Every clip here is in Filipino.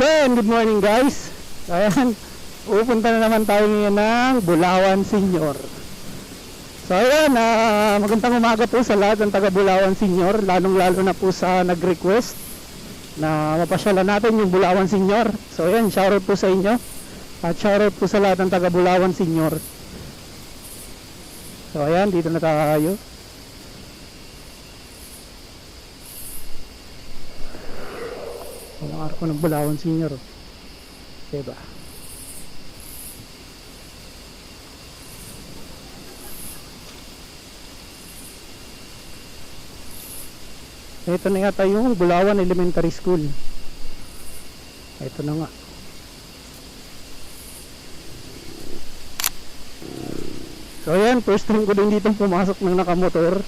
So, ayan, good morning guys. Ayan, pupunta na naman tayo ngayon ng Bulawan Senior. So, ayan, ah, magandang umaga po sa lahat ng taga Bulawan Senior, lalong lalo na po sa nag-request na mapasyalan natin yung Bulawan Senior. So, ayan, shoutout po sa inyo. At shoutout po sa lahat ng taga Bulawan Senior. So, ayan, dito na tayo. Ang arko ng Bulawan Senior. Diba? Ito na yata yung Bulawan Elementary School. Ito na nga. So ayan, first time ko din dito pumasok ng nakamotor.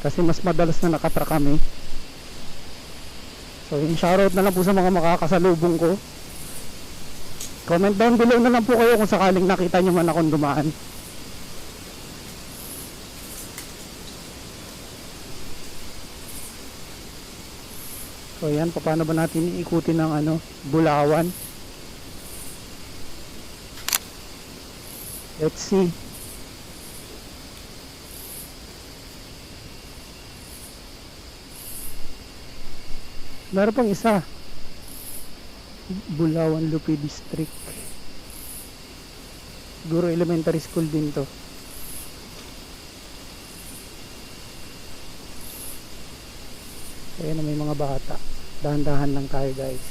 Kasi mas madalas na nakatra kami. So yung shoutout na lang po sa mga makakasalubong ko. Comment down below na lang po kayo kung sakaling nakita nyo man akong dumaan. So yan, paano ba natin iikutin ng ano, Bulawan? Let's see. Meron pang isa. Bulawan Lupi District. Siguro elementary school din to. Ayan na may mga bata. Dahan-dahan lang tayo guys.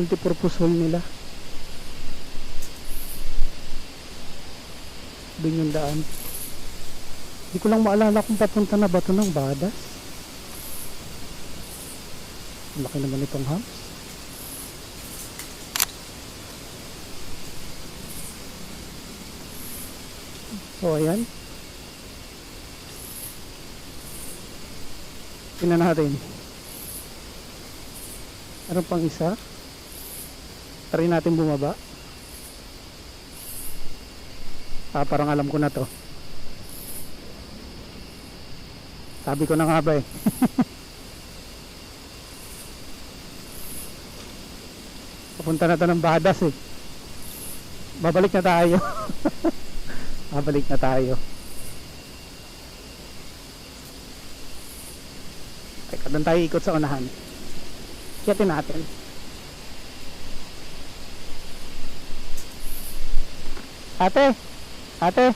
Multipurpose hall nila. Doon yung daan. Hindi ko lang maalala kung papunta na ba ito ng Badas. Laki naman itong hams. So ayan. Tingnan natin. Ano pang isa? Try natin bumaba. Ah, parang alam ko na to. Sabi ko na nga ba eh. Papunta na to ng Badas eh. Babalik na tayo. Babalik na tayo. Teka, doon tayo ikot sa unahan. Kiyatin natin. Ate, ate,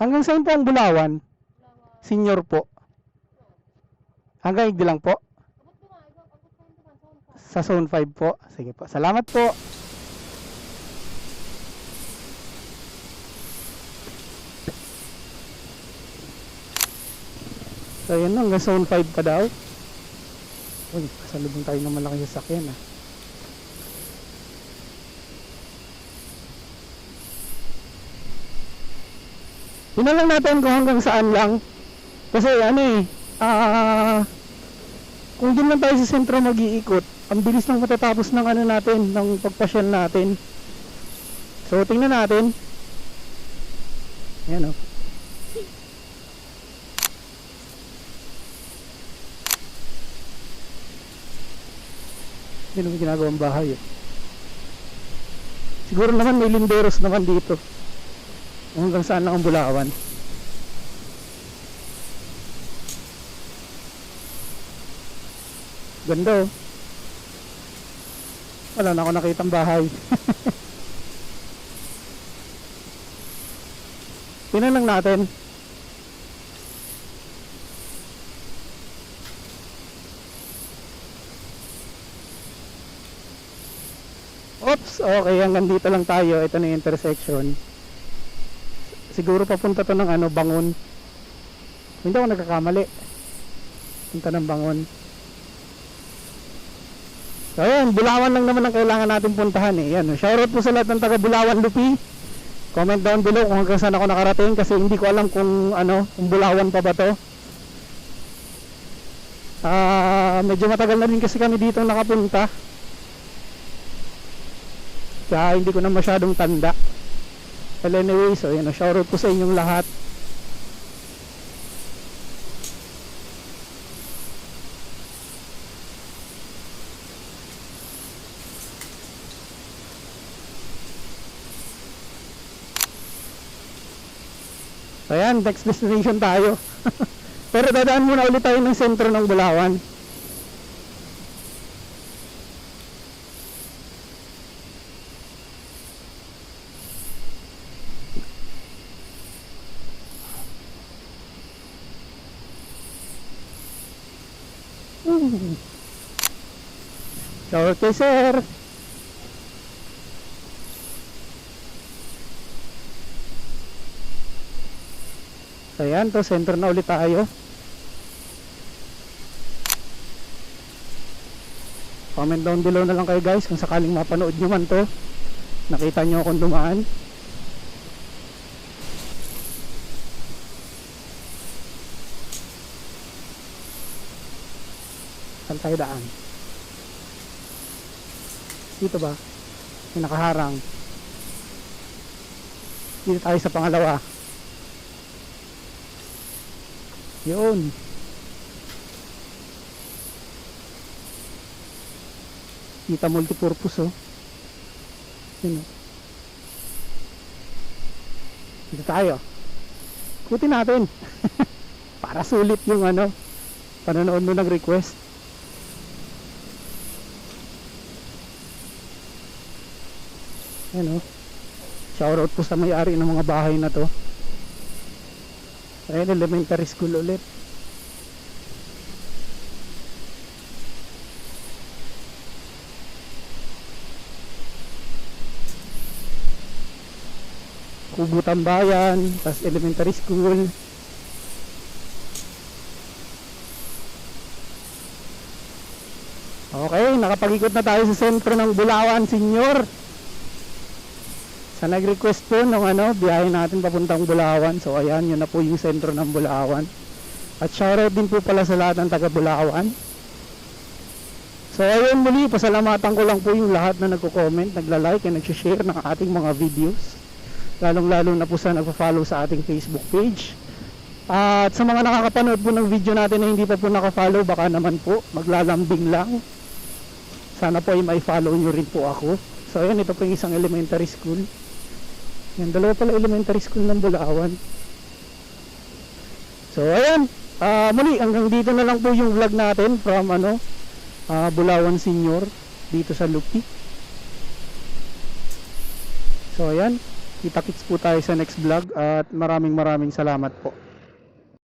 hanggang saan po ang Bulawan? Senior po. Hanggang igdi lang po? Sa zone 5 po. Sige po. Salamat po. So yun hanggang zone 5 pa daw. Uy, kasalubong tayo ng malaking sasakyan ah. Yun lang natin kung hanggang saan lang. Kasi ano eh, ah, kung doon lang tayo sa sentro mag-iikot, ang bilis nang matatapos ng ano natin, ng pagpasyal natin. So, tingnan natin. Ayan oh. o. Yun ang ginagawang bahay eh. Siguro naman may linderos naman dito. Hanggang saan lang ang bulawan. Ganda oh. Wala na ako nakitang bahay. Tingnan lang natin. Oops, okay, hanggang dito lang tayo. Ito na yung intersection. Siguro papunta to ng ano, bangon. Hindi ako nagkakamali. Punta ng bangon. So ayan, Bulawan lang naman ang kailangan natin puntahan eh. Yan, shoutout po sa lahat ng taga Bulawan Lupi. Comment down below kung hanggang saan ako nakarating kasi hindi ko alam kung ano, kung Bulawan pa ba to. Ah, medyo matagal na rin kasi kami dito nakapunta. Kaya hindi ko na masyadong tanda. Well anyway, so yun, shoutout po sa inyong lahat. So yan, next destination tayo. Pero dadaan muna ulit tayo ng sentro ng Bulawan. Shower kay sir. So to center na ulit tayo. Comment down below na lang kayo guys kung sakaling mapanood nyo man to. Nakita nyo akong dumaan. Saan tayo daan? Dito ba? May nakaharang. Dito tayo sa pangalawa. Yun. Kita multipurpose oh. Yun oh. Dito tayo. Kutin natin. Para sulit yung ano. Panonood mo ng request. Yan oh. Shoutout po sa may-ari ng mga bahay na to. Ayun, elementary school ulit. Kubutan Bayan, tas elementary school. Okay, nakapag-ikot na tayo sa sentro ng Bulawan, Senior. Sa nag-request po nung ano, biyahe natin papuntang Bulawan. So ayan, yun na po yung sentro ng Bulawan. At shoutout din po pala sa lahat ng taga Bulawan. So ayun muli, pasalamatan ko lang po yung lahat na nagko-comment, nagla-like, and nag-share ng ating mga videos. Lalong-lalo na po sa nagpa-follow sa ating Facebook page. At sa mga nakakapanood po ng video natin na hindi pa po naka-follow, baka naman po maglalambing lang. Sana po ay may follow nyo rin po ako. So ayun, ito po yung isang elementary school. Yan, dalawa pala elementary school ng Bulawan. So, ayan. ah muli, hanggang dito na lang po yung vlog natin from ano, ah, Bulawan Senior dito sa Lupi. So, ayan. Kita-kits po tayo sa next vlog at maraming maraming salamat po.